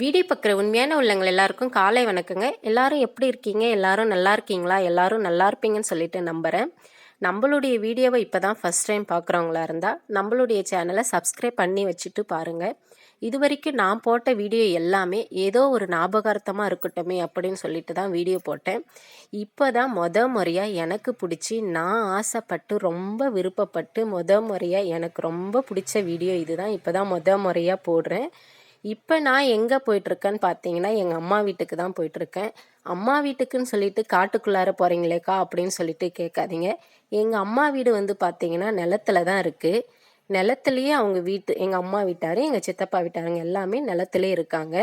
Video பார்க்குற உண்மையான உள்ளங்கள் எல்லாருக்கும் காலை வணக்கங்க. எல்லாரும் எப்படி இருக்கீங்க? எல்லாரும் நல்லா இருக்கீங்களா? எல்லாரும் நல்லா இருப்பீங்கன்னு சொல்லிட்டு நம்புகிறேன் நம்மளுடைய வீடியோவை இப்போ தான் ஃபஸ்ட் டைம் பார்க்குறவங்களா இருந்தால் நம்மளுடைய சேனலை சப்ஸ்கிரைப் பண்ணி வச்சுட்டு பாருங்கள் இது வரைக்கும் நான் போட்ட வீடியோ எல்லாமே ஏதோ ஒரு ஞாபகார்த்தமாக இருக்கட்டுமே அப்படின்னு சொல்லிட்டு தான் வீடியோ போட்டேன். இப்போ தான் மொத முறையாக எனக்கு பிடிச்சி நான் ஆசைப்பட்டு ரொம்ப விருப்பப்பட்டு மொத முறையாக எனக்கு ரொம்ப பிடிச்ச வீடியோ இதுதான். இப்போ தான் மொத முறையாக போடுறேன். இப்போ நான் எங்கே போயிட்டுருக்கேன்னு பார்த்தீங்கன்னா எங்கள் அம்மா வீட்டுக்கு தான் போயிட்டுருக்கேன். அம்மா வீட்டுக்குன்னு சொல்லிட்டு காட்டுக்குள்ளார போகிறீங்களேக்கா அப்படின்னு சொல்லிட்டு கேட்காதீங்க. எங்கள் அம்மா வீடு வந்து பார்த்தீங்கன்னா நிலத்துல தான் இருக்குது நிலத்துலேயே அவங்க வீட்டு எங்கள் அம்மா வீட்டார் எங்கள் சித்தப்பா வீட்டாருங்க எல்லாமே நிலத்துலே இருக்காங்க.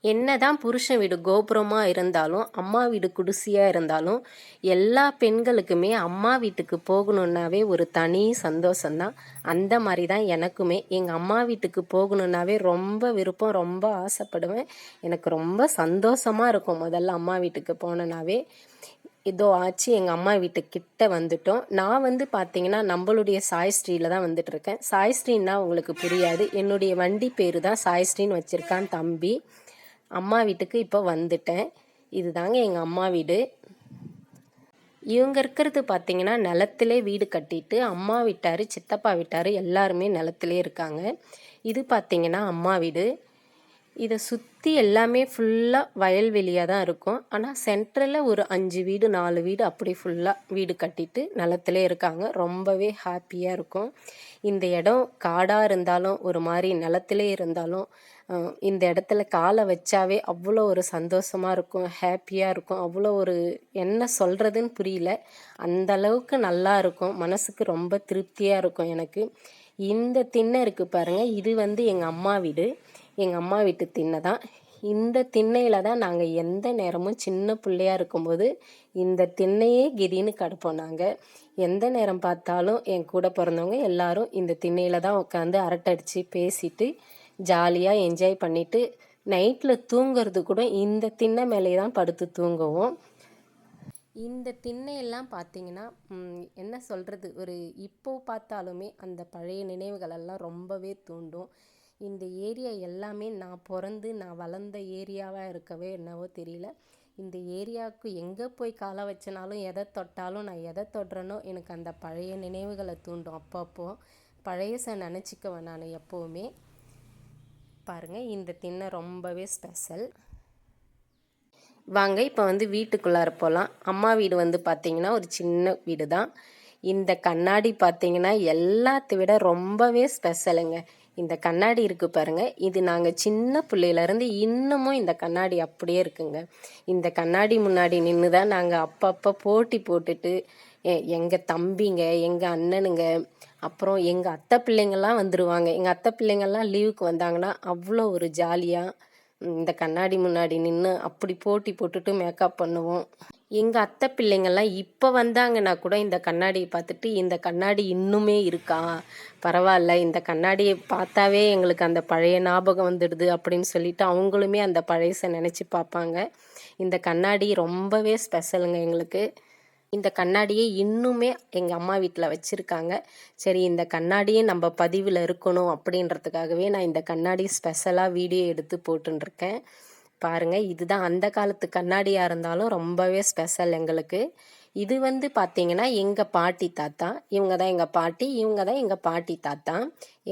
என்னதான் புருஷன் வீடு கோபுரமாக இருந்தாலும் அம்மா வீடு குடிசையாக இருந்தாலும் எல்லா பெண்களுக்குமே அம்மா வீட்டுக்கு போகணுன்னாவே ஒரு தனி சந்தோஷம்தான். அந்த மாதிரி தான் எனக்குமே. எங்கள் அம்மா வீட்டுக்கு போகணுன்னாவே ரொம்ப விருப்பம் ரொம்ப ஆசைப்படுவேன். எனக்கு ரொம்ப சந்தோஷமாக இருக்கும் முதல்ல அம்மா வீட்டுக்கு போனேன்னாவே இதோ ஆச்சு எங்கள் அம்மா வீட்டுக்கிட்ட வந்துட்டோம். நான் வந்து பார்த்தீங்கன்னா நம்மளுடைய சாய்ஸ்ரீயில் தான் வந்துட்டு இருக்கேன் சாய்ஸ்ரீன்னா உங்களுக்கு புரியாது. என்னுடைய வண்டி பேர் தான் சாய்ஸ்ரீன்னு வச்சுருக்கான் தம்பி. அம்மா வீட்டுக்கு இப்போ வந்துட்டேன். இதுதாங்க எங்கள் அம்மா வீடு. இவங்க இருக்கிறது பார்த்தீங்கன்னா நிலத்திலே வீடு கட்டிட்டு அம்மா வீட்டார் சித்தப்பா வீட்டார் எல்லாருமே நிலத்திலே இருக்காங்க. இது பார்த்தீங்கன்னா அம்மா வீடு. இதை சுற்றி எல்லாமே ஃபுல்லாக வயல்வெளியாக தான் இருக்கும். ஆனால் சென்ட்ரலில் ஒரு அஞ்சு வீடு நாலு வீடு அப்படி ஃபுல்லாக வீடு கட்டிட்டு நிலத்திலே இருக்காங்க. ரொம்பவே ஹாப்பியாக இருக்கும். இந்த இடம் காடாக இருந்தாலும் ஒரு மாதிரி நிலத்திலே இருந்தாலும் இந்த இடத்துல காலை வச்சாவே அவ்வளோ ஒரு சந்தோஷமாக இருக்கும் ஹாப்பியாக இருக்கும். அவ்வளோ ஒரு என்ன சொல்கிறதுன்னு புரியல. அந்தளவுக்கு நல்லா இருக்கும். மனசுக்கு ரொம்ப திருப்தியாக இருக்கும் எனக்கு. இந்த திண்ணை இருக்குது பாருங்கள் இது வந்து எங்கள் அம்மா வீடு. எங்கள் அம்மா வீட்டு திண்ணை தான். இந்த திண்ணையில் தான் நாங்கள் எந்த நேரமும் சின்ன பிள்ளையாக இருக்கும்போது இந்த திண்ணையே கிரின்னு கடுப்போம் நாங்கள் எந்த நேரம் பார்த்தாலும் என் கூட பிறந்தவங்க எல்லாரும் இந்த திண்ணையில் தான் உட்காந்து அரட்டடிச்சு பேசிட்டு ஜாலியாக என்ஜாய் பண்ணிவிட்டு நைட்டில் தூங்குறது கூட இந்த திண்ணை மேலே தான் படுத்து தூங்குவோம். இந்த திண்ணையெல்லாம் பார்த்தீங்கன்னா என்ன சொல்கிறது ஒரு இப்போ பார்த்தாலுமே அந்த பழைய நினைவுகளெல்லாம் ரொம்பவே தூண்டும். இந்த ஏரியா எல்லாமே நான் பிறந்து நான் வளர்ந்த ஏரியாவாக இருக்கவே என்னவோ தெரியல. இந்த ஏரியாவுக்கு எங்கே போய் காலை வச்சனாலும் எதை தொட்டாலும் நான் எதை தொடுறேனோ எனக்கு அந்த பழைய நினைவுகளை தூண்டும் அப்பப்போ. பழையசை நினச்சிக்குவேன் நான் எப்போவுமே. பாருங்கள் இந்த திண்ணை ரொம்பவே ஸ்பெஷல். வாங்க இப்போ வந்து வீட்டுக்குள்ளார போகலாம் அம்மா வீடு வந்து பார்த்திங்கன்னா ஒரு சின்ன வீடு தான் இந்த கண்ணாடி பார்த்தீங்கன்னா எல்லாத்தை விட ரொம்பவே ஸ்பெஷலுங்க. இந்த கண்ணாடி இருக்குது பாருங்கள் இது நாங்கள் சின்ன பிள்ளையிலேருந்து இன்னமும் இந்த கண்ணாடி அப்படியே இருக்குங்க. இந்த கண்ணாடி முன்னாடி நின்று தான் நாங்கள் அப்பப்போ போட்டி போட்டுட்டு எங்கள் தம்பிங்க எங்கள் அண்ணனுங்க அப்புறம் எங்கள் அத்தை பிள்ளைங்கள்லாம் வந்துடுவாங்க எங்கள் அத்தை பிள்ளைங்கள்லாம் லீவுக்கு வந்தாங்கன்னா அவ்வளோ ஒரு ஜாலியாக இந்த கண்ணாடி முன்னாடி நின்று அப்படி போட்டி போட்டுட்டு மேக்கப் பண்ணுவோம். எங்கள் அத்தை பிள்ளைங்கள்லாம் இப்போ வந்தாங்கன்னா கூட இந்த கண்ணாடியை பார்த்துட்டு இந்த கண்ணாடி இன்னுமே இருக்கா? பரவாயில்ல இந்த கண்ணாடியை பார்த்தாவே எங்களுக்கு அந்த பழைய ஞாபகம் வந்துடுது அப்படின்னு சொல்லிட்டு அவங்களுமே அந்த பழையசை நினச்சி பார்ப்பாங்க. இந்த கண்ணாடி ரொம்பவே ஸ்பெஷலுங்க எங்களுக்கு. இந்த கண்ணாடியை இன்னுமே எங்கள் அம்மா வீட்டில் வச்சுருக்காங்க. சரி இந்த கண்ணாடியே நம்ம பதிவில் இருக்கணும் அப்படின்றதுக்காகவே நான் இந்த கண்ணாடி ஸ்பெஷலாக வீடியோ எடுத்து போட்டுருக்கேன் பாருங்கள் இதுதான் அந்த காலத்து கண்ணாடியாக இருந்தாலும் ரொம்பவே ஸ்பெஷல் எங்களுக்கு. இது வந்து பார்த்தீங்கன்னா எங்கள் பாட்டி தாத்தா இவங்க தான் எங்கள் பாட்டி இவங்க தான் எங்கள் பாட்டி தாத்தா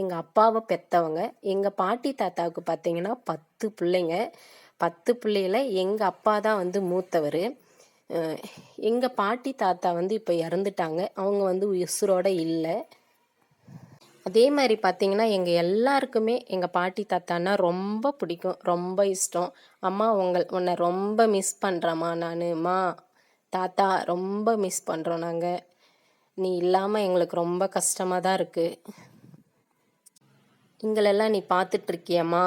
எங்கள் அப்பாவை பெற்றவங்க எங்கள் பாட்டி தாத்தாவுக்கு பார்த்தீங்கன்னா பத்து பிள்ளைங்க. பத்து பிள்ளையில் எங்கள் அப்பா தான் வந்து மூத்தவர். எங்கள் பாட்டி தாத்தா வந்து இப்போ இறந்துட்டாங்க. அவங்க வந்து உசுரோட இல்லை. அதே மாதிரி பார்த்தீங்கன்னா எங்கள் எல்லாருக்குமே எங்கள் பாட்டி தாத்தானா ரொம்ப பிடிக்கும். ரொம்ப இஷ்டம். அம்மா உங்கள் உன்னை ரொம்ப மிஸ் பண்ணுறம்மா நான். தாத்தா ரொம்ப மிஸ் பண்ணுறோம் நாங்கள் நீ இல்லாமல் எங்களுக்கு ரொம்ப கஷ்டமாக தான் இருக்குது எங்களெல்லாம் நீ பார்த்துட்ருக்கியம்மா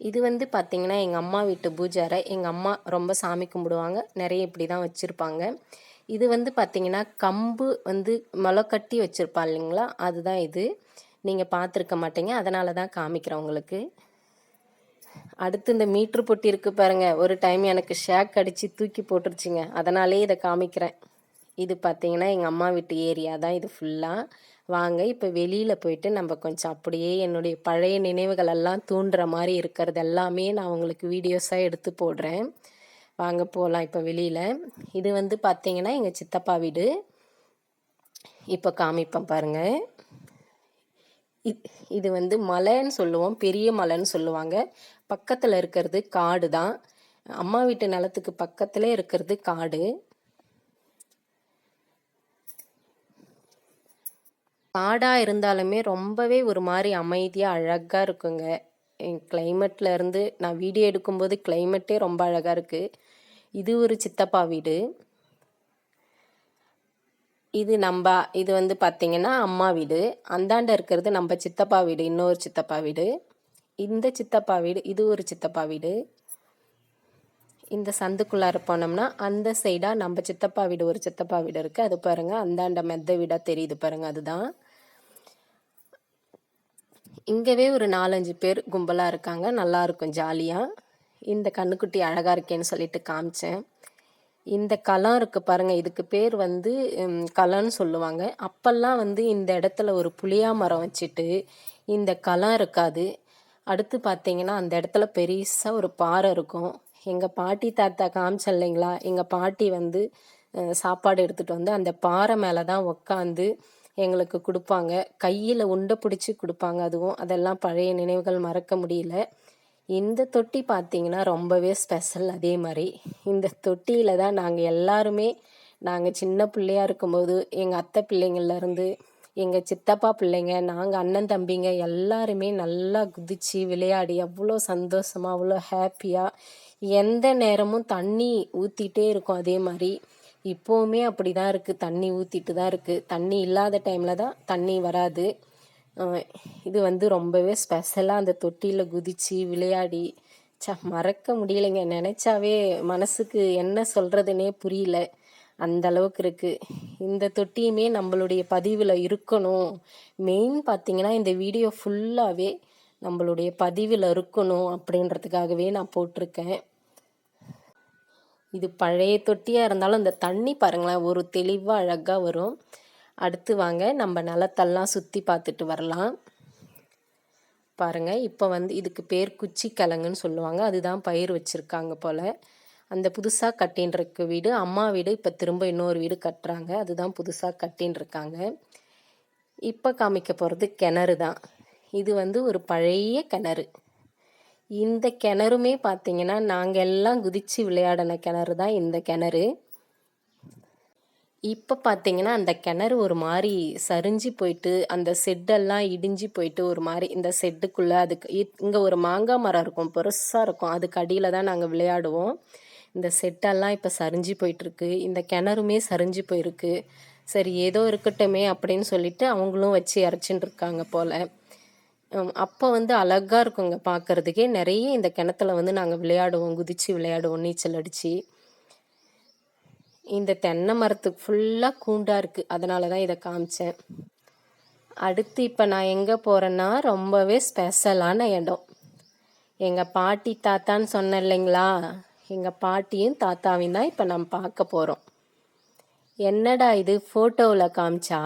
இது வந்து பார்த்திங்கன்னா எங்கள் அம்மா வீட்டு பூஜை அறை எங்கள் அம்மா ரொம்ப சாமி கும்பிடுவாங்க. நிறைய இப்படி தான் வச்சுருப்பாங்க. இது வந்து பார்த்திங்கன்னா கம்பு வந்து மொளை கட்டி வச்சுருப்பா இல்லைங்களா? அதுதான் இது. நீங்கள் பார்த்துருக்க மாட்டீங்க. அதனால தான் காமிக்கிறேன் உங்களுக்கு. அடுத்து இந்த மீட்ரு பொட்டி இருக்குது பாருங்கள் ஒரு டைம் எனக்கு ஷேக் அடித்து தூக்கி போட்டுருச்சுங்க. அதனாலே இதை காமிக்கிறேன். இது பார்த்திங்கன்னா எங்கள் அம்மா வீட்டு ஏரியா தான் இது ஃபுல்லாக வாங்க இப்போ வெளியில் போயிட்டு நம்ம கொஞ்சம் அப்படியே என்னுடைய பழைய நினைவுகள் எல்லாம் தூண்டுற மாதிரி இருக்கிறது எல்லாமே நான் உங்களுக்கு வீடியோஸாக எடுத்து போடுறேன். வாங்க போகலாம் இப்போ வெளியில். இது வந்து பார்த்தீங்கன்னா எங்கள் சித்தப்பா வீடு. இப்போ காமிப்பேன் பாருங்கள் இது வந்து மலைன்னு சொல்லுவோம் பெரிய மலைன்னு சொல்லுவாங்க. பக்கத்தில் இருக்கிறது காடு தான் அம்மா வீட்டு நிலத்துக்கு பக்கத்தில் இருக்கிறது காடு. காடாக இருந்தாலுமே ரொம்பவே ஒரு மாதிரி அமைதியாக அழகாக இருக்குங்க. கிளைமேட்ல இருந்து நான் வீடியோ எடுக்கும்போது கிளைமேட்டே ரொம்ப அழகாக இருக்குது இது ஒரு சித்தப்பா வீடு. இது நம்ம இது வந்து பார்த்திங்கன்னா அம்மா வீடு. அந்தாண்ட இருக்கிறது நம்ம சித்தப்பா வீடு இன்னொரு சித்தப்பா வீடு. இந்த சித்தப்பா வீடு இது ஒரு சித்தப்பா வீடு. இந்த சந்துக்குள்ளார போனோம்னா அந்த சைடாக நம்ம சித்தப்பா வீடு ஒரு சித்தப்பா வீடு இருக்குது அது பாருங்க அந்தாண்ட மெத்த வீடாக தெரியுது பாருங்க அதுதான். இங்கவே ஒரு நாலஞ்சு பேர் கும்பலாக இருக்காங்க. நல்லா இருக்கும் ஜாலியாக இந்த கண்ணுக்குட்டி அழகாக இருக்கேன்னு சொல்லிட்டு காமிச்சேன். இந்த களம் இருக்கு பாருங்க. இதுக்கு பேர் வந்து களம்னு சொல்லுவாங்க. அப்பெல்லாம் வந்து இந்த இடத்துல ஒரு புளியா மரம் வச்சுட்டு இந்த களம் இருக்காது. அடுத்து பார்த்தீங்கன்னா அந்த இடத்துல பெருசாக ஒரு பாறை இருக்கும். எங்கள் பாட்டி தாத்தா காமிச்சேன் இல்லைங்களா? எங்கள் பாட்டி வந்து சாப்பாடு எடுத்துகிட்டு வந்து அந்த பாறை மேலே தான் உக்காந்து எங்களுக்கு கொடுப்பாங்க. கையில் உண்டை பிடிச்சி கொடுப்பாங்க அதுவும். அதெல்லாம் பழைய நினைவுகள் மறக்க முடியல. இந்த தொட்டி பார்த்தீங்கன்னா ரொம்பவே ஸ்பெஷல் அதே மாதிரி. இந்த தொட்டியில் தான் நாங்கள் எல்லாருமே நாங்கள் சின்ன பிள்ளையா இருக்கும்போது எங்கள் அத்தை பிள்ளைங்கள்லேருந்து எங்கள் சித்தப்பா பிள்ளைங்க நாங்கள் அண்ணன் தம்பிங்க எல்லாருமே நல்லா குதித்து விளையாடி அவ்வளோ சந்தோஷமாக அவ்வளோ ஹாப்பியாக எந்த நேரமும் தண்ணி ஊற்றிட்டே இருக்கும் அதே மாதிரி. இப்போவுமே அப்படி தான் இருக்குது தண்ணி ஊற்றிட்டு தான் இருக்குது தண்ணி இல்லாத டைமில் தான் தண்ணி வராது. இது வந்து ரொம்பவே ஸ்பெஷலாக அந்த தொட்டியில் குதித்து விளையாடி ச மறக்க முடியலைங்க. நினச்சாவே மனசுக்கு என்ன சொல்கிறதுனே புரியல. அந்த அளவுக்கு இருக்குது இந்த தொட்டியுமே நம்மளுடைய பதிவில் இருக்கணும். மெயின் பார்த்தீங்கன்னா இந்த வீடியோ ஃபுல்லாகவே நம்மளுடைய பதிவில் இருக்கணும் அப்படின்றதுக்காகவே நான் போட்டிருக்கேன். இது பழைய தொட்டியாக இருந்தாலும் இந்த தண்ணி பாருங்களேன் ஒரு தெளிவாக அழகாக வரும். அடுத்து வாங்க நம்ம நிலத்தெல்லாம் சுற்றி பார்த்துட்டு வரலாம். பாருங்கள் இப்போ வந்து இதுக்கு பேர் குச்சி கிழங்குன்னு சொல்லுவாங்க. அதுதான் பயிர் வச்சுருக்காங்க போல். அந்த புதுசாக கட்டின்னு வீடு அம்மா வீடு இப்போ திரும்ப இன்னொரு வீடு கட்டுறாங்க. அதுதான் புதுசாக கட்டின்னு இருக்காங்க இப்போ காமிக்க போகிறது கிணறு தான். இது வந்து ஒரு பழைய கிணறு. இந்த கிணறுமே பார்த்தீங்கன்னா நாங்கள் எல்லாம் குதித்து விளையாடின கிணறு தான் இந்த கிணறு. இப்போ பார்த்தீங்கன்னா அந்த கிணறு ஒரு மாதிரி சரிஞ்சு போயிட்டு அந்த செட்டெல்லாம் இடிஞ்சு போயிட்டு ஒரு மாதிரி இந்த செட்டுக்குள்ளே அதுக்கு இங்கே ஒரு மாங்காய் மரம் இருக்கும் பெருசாக இருக்கும். அதுக்கு அடியில் தான் நாங்கள் விளையாடுவோம். இந்த செட்டெல்லாம் இப்போ சரிஞ்சு போயிட்டுருக்கு இந்த கிணறுமே சரிஞ்சு போயிருக்கு. சரி ஏதோ இருக்கட்டுமே அப்படின்னு சொல்லிட்டு அவங்களும் வச்சு இறச்சின்னு இருக்காங்க போல். அப்போ வந்து அழகாக இருக்குங்க பார்க்கறதுக்கே நிறைய இந்த கிணத்துல வந்து நாங்கள் விளையாடுவோம். குதிச்சு விளையாடுவோம். நீச்சல் அடித்து இந்த தென்னை மரத்துக்கு ஃபுல்லாக கூண்டாக இருக்குது அதனால தான் இதை காமிச்சேன். அடுத்து இப்போ நான் எங்கே போகிறேன்னா ரொம்பவே ஸ்பெஷலான இடம். எங்கள் பாட்டி தாத்தான்னு சொன்னேன் இல்லைங்களா? எங்கள் பாட்டியும் தாத்தாவையும் தான் இப்போ நம்ம பார்க்க போகிறோம் என்னடா இது? ஃபோட்டோவில் காமிச்சா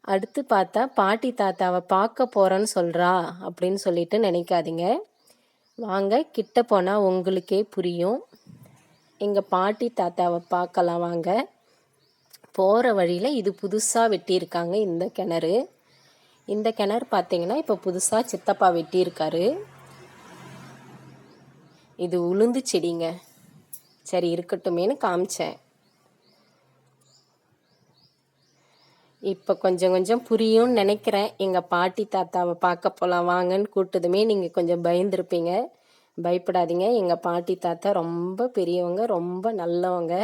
அடுத்து பார்த்தா பாட்டி தாத்தாவை பார்க்க போகிறேன்னு சொல்கிறா அப்படின்னு சொல்லிட்டு நினைக்காதீங்க. வாங்க கிட்ட போனால் உங்களுக்கே புரியும். எங்கள் பாட்டி தாத்தாவை பார்க்கலாம் வாங்க. போகிற வழியில் இது புதுசாக வெட்டியிருக்காங்க இந்த கிணறு. இந்த கிணறு பார்த்தீங்கன்னா இப்போ புதுசாக சித்தப்பா வெட்டியிருக்காரு. இது உளுந்து செடிங்க. சரி இருக்கட்டுமேன்னு காமிச்சேன். இப்போ கொஞ்சம் கொஞ்சம் புரியும்னு நினைக்கிறேன். எங்கள் பாட்டி தாத்தாவை பார்க்க போகலாம் வாங்கன்னு கூட்டதுமே நீங்கள் கொஞ்சம் பயந்துருப்பீங்க. பயப்படாதீங்க. எங்கள் பாட்டி தாத்தா ரொம்ப பெரியவங்க ரொம்ப நல்லவங்க.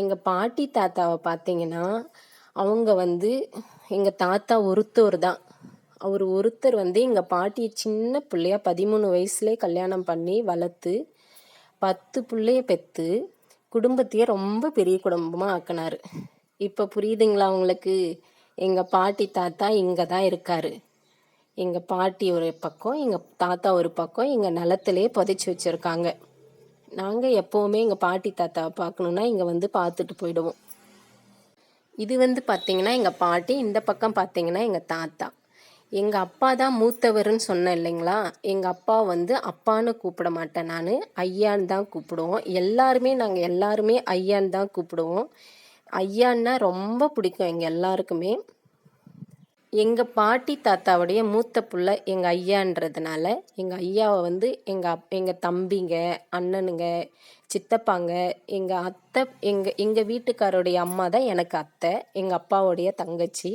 எங்கள் பாட்டி தாத்தாவை பார்த்தீங்கன்னா அவங்க வந்து எங்கள் தாத்தா ஒருத்தர் தான். அவர் ஒருத்தர் வந்து எங்கள் பாட்டியை சின்ன பிள்ளையா பதிமூணு வயசுலேயே கல்யாணம் பண்ணி வளர்த்து பத்து பிள்ளைய பெற்று குடும்பத்தையே ரொம்ப பெரிய குடும்பமாக ஆக்கினார். இப்போ புரியுதுங்களா உங்களுக்கு? எங்கள் பாட்டி தாத்தா இங்கே தான் இருக்காரு. எங்கள் பாட்டி ஒரு பக்கம் எங்கள் தாத்தா ஒரு பக்கம் எங்கள் நிலத்திலே புதைச்சி வச்சுருக்காங்க. நாங்கள் எப்போவுமே எங்கள் பாட்டி தாத்தாவை பார்க்கணுன்னா இங்கே வந்து பார்த்துட்டு போயிடுவோம். இது வந்து பார்த்தீங்கன்னா எங்கள் பாட்டி இந்த பக்கம் பார்த்தீங்கன்னா எங்கள் தாத்தா. எங்கள் அப்பா தான் மூத்தவர்னு சொன்னேன் இல்லைங்களா? எங்கள் அப்பா வந்து அப்பான்னு கூப்பிட மாட்டேன் நான் ஐயான்னு தான் கூப்பிடுவோம். எல்லாருமே நாங்கள் எல்லாருமே ஐயான்னு தான் கூப்பிடுவோம். ஐயான்னா ரொம்ப பிடிக்கும் எங்கள் எல்லாருக்குமே. எங்கள் பாட்டி தாத்தாவுடைய மூத்த புள்ள எங்கள் ஐயான்றதுனால எங்கள் ஐயாவை வந்து எங்கள் அப் எங்கள் தம்பிங்க அண்ணனுங்க சித்தப்பாங்க எங்கள் அத்தை எங்கள் எங்கள் வீட்டுக்காரோடைய அம்மா தான் எனக்கு அத்தை எங்கள் அப்பாவுடைய தங்கச்சி.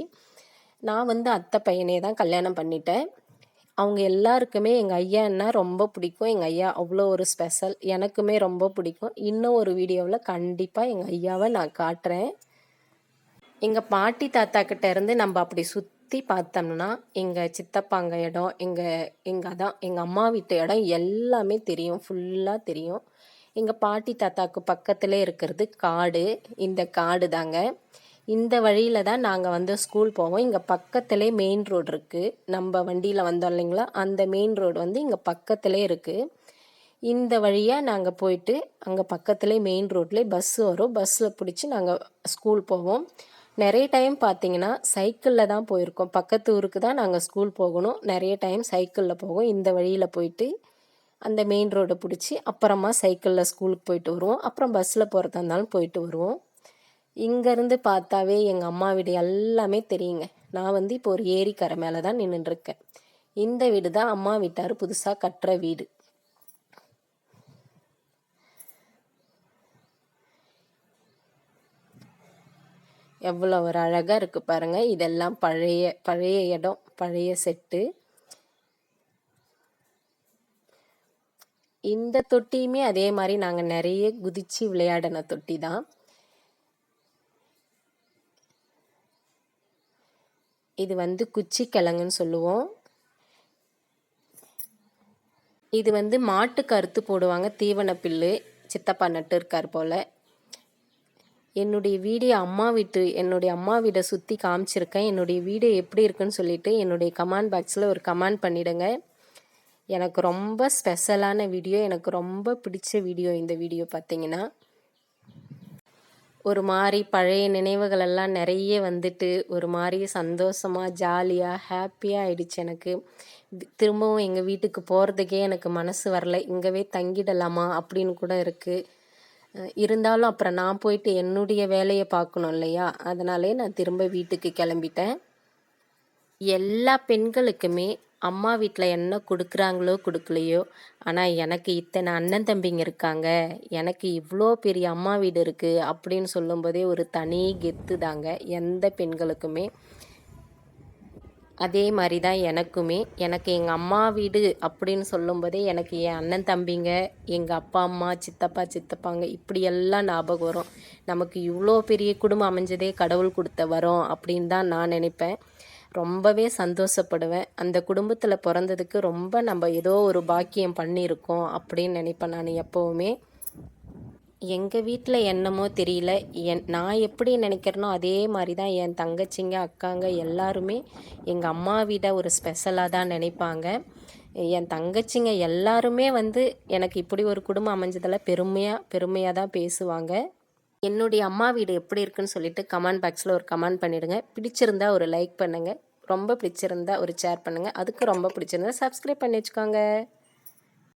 நான் வந்து அத்தை பையனே தான் கல்யாணம் பண்ணிட்டேன். அவங்க எல்லாருக்குமே எங்கள் ஐயான்னா ரொம்ப பிடிக்கும். எங்கள் ஐயா அவ்வளோ ஒரு ஸ்பெஷல் எனக்குமே ரொம்ப பிடிக்கும். இன்னும் ஒரு வீடியோவில் கண்டிப்பாக எங்கள் ஐயாவை நான் காட்டுறேன். எங்கள் பாட்டி தாத்தா கிட்ட இருந்து நம்ம அப்படி சுற்றி பார்த்தோம்னா எங்கள் சித்தப்பாங்க இடம் எங்கள் எங்கள் அதான் எங்கள் அம்மா வீட்டு இடம் எல்லாமே தெரியும். ஃபுல்லாக தெரியும். எங்கள் பாட்டி தாத்தாவுக்கு பக்கத்தில் இருக்கிறது காடு. இந்த காடு தாங்க இந்த வழியில் தான் நாங்கள் வந்து ஸ்கூல் போவோம். இங்கே பக்கத்துலே மெயின் ரோடு இருக்குது நம்ம வண்டியில் வந்தோம் இல்லைங்களா? அந்த மெயின் ரோடு வந்து இங்கே பக்கத்துலே இருக்குது இந்த வழியாக நாங்கள் போயிட்டு அங்கே பக்கத்துலேயே மெயின் ரோட்லேயே பஸ்ஸு வரும். பஸ்ஸில் பிடிச்சி நாங்கள் ஸ்கூல் போவோம். நிறைய டைம் பார்த்தீங்கன்னா சைக்கிளில் தான் போயிருக்கோம். பக்கத்து ஊருக்கு தான் நாங்கள் ஸ்கூல் போகணும். நிறைய டைம் சைக்கிளில் போவோம். இந்த வழியில் போயிட்டு அந்த மெயின் ரோடை பிடிச்சி அப்புறமா சைக்கிளில் ஸ்கூலுக்கு போயிட்டு வருவோம். அப்புறம் பஸ்ஸில் போகிறதா இருந்தாலும் போயிட்டு வருவோம். இங்கேருந்து பார்த்தாவே எங்கள் அம்மா வீடு எல்லாமே தெரியுங்க. நான் வந்து இப்போ ஒரு ஏரிக்கரை மேலே தான் நின்றுட்டுருக்கேன் இந்த வீடு தான் அம்மா வீட்டார் புதுசாக கட்டுற வீடு. எவ்வளோ ஒரு அழகாக இருக்குது பாருங்கள் இதெல்லாம் பழைய பழைய இடம் பழைய செட்டு. இந்த தொட்டியுமே அதே மாதிரி நாங்கள் நிறைய குதிச்சு விளையாடின தொட்டி தான் இது வந்து குச்சி கிழங்குன்னு சொல்லுவோம். இது வந்து மாட்டுக்கு அறுத்து போடுவாங்க தீவன பில்லு. சித்தப்பா நட்டு இருக்கார் போல். என்னுடைய வீடியோ அம்மா வீட்டு என்னுடைய அம்மா வீடை சுற்றி காமிச்சிருக்கேன். என்னுடைய வீடியோ எப்படி இருக்குன்னு சொல்லிட்டு என்னுடைய கமெண்ட் பாக்ஸில் ஒரு கமெண்ட் பண்ணிவிடுங்க எனக்கு ரொம்ப ஸ்பெஷலான வீடியோ எனக்கு ரொம்ப பிடிச்ச வீடியோ இந்த வீடியோ பார்த்தீங்கன்னா. ஒரு மாதிரி பழைய நினைவுகள் எல்லாம் நிறைய வந்துட்டு ஒரு மாதிரி சந்தோஷமாக ஜாலியாக ஹாப்பியாக ஆயிடுச்சு எனக்கு. திரும்பவும் எங்கள் வீட்டுக்கு போகிறதுக்கே எனக்கு மனசு வரல. இங்கேவே தங்கிடலாமா அப்படின்னு கூட இருக்குது இருந்தாலும் அப்புறம் நான் போயிட்டு என்னுடைய வேலையை பார்க்கணும் இல்லையா? அதனாலே நான் திரும்ப வீட்டுக்கு கிளம்பிட்டேன். எல்லா பெண்களுக்குமே அம்மா வீட்டில் என்ன கொடுக்குறாங்களோ கொடுக்கலையோ ஆனால் எனக்கு இத்தனை அண்ணன் தம்பிங்க இருக்காங்க எனக்கு இவ்வளோ பெரிய அம்மா வீடு இருக்குது அப்படின்னு சொல்லும்போதே ஒரு தனி கெத்து தாங்க எந்த பெண்களுக்குமே. அதே மாதிரி தான் எனக்குமே. எனக்கு எங்கள் அம்மா வீடு அப்படின்னு சொல்லும்போதே எனக்கு என் அண்ணன் தம்பிங்க எங்கள் அப்பா அம்மா சித்தப்பா சித்தப்பாங்க இப்படியெல்லாம் ஞாபகம் வரும். நமக்கு இவ்வளோ பெரிய குடும்பம் அமைஞ்சதே கடவுள் கொடுத்த வரோம் அப்படின்னு தான் நான் நினைப்பேன். ரொம்பவே சந்தோஷப்படுவேன். அந்த குடும்பத்தில் பிறந்ததுக்கு ரொம்ப நம்ம ஏதோ ஒரு பாக்கியம் பண்ணியிருக்கோம் அப்படின்னு நினைப்பேன் நான் எப்போவுமே. எங்கள் வீட்டில் என்னமோ தெரியல. என் நான் எப்படி நினைக்கிறேனோ அதே மாதிரி தான் என் தங்கச்சிங்க அக்காங்க எல்லாருமே எங்கள் அம்மா வீடை ஒரு ஸ்பெஷலாக தான் நினைப்பாங்க. என் தங்கச்சிங்க எல்லாருமே வந்து எனக்கு இப்படி ஒரு குடும்பம் அமைஞ்சதில் பெருமையாக பெருமையாக தான் பேசுவாங்க. என்னுடைய அம்மா வீடு எப்படி இருக்குன்னு சொல்லிட்டு கமெண்ட் பாக்ஸில் ஒரு கமெண்ட் பண்ணிவிடுங்க பிடிச்சிருந்தா ஒரு லைக் பண்ணுங்கள் ரொம்ப பிடிச்சிருந்தா ஒரு ஷேர் பண்ணுங்கள் அதுக்கு ரொம்ப பிடிச்சிருந்தா சப்ஸ்கிரைப் பண்ணி வச்சுக்கோங்க.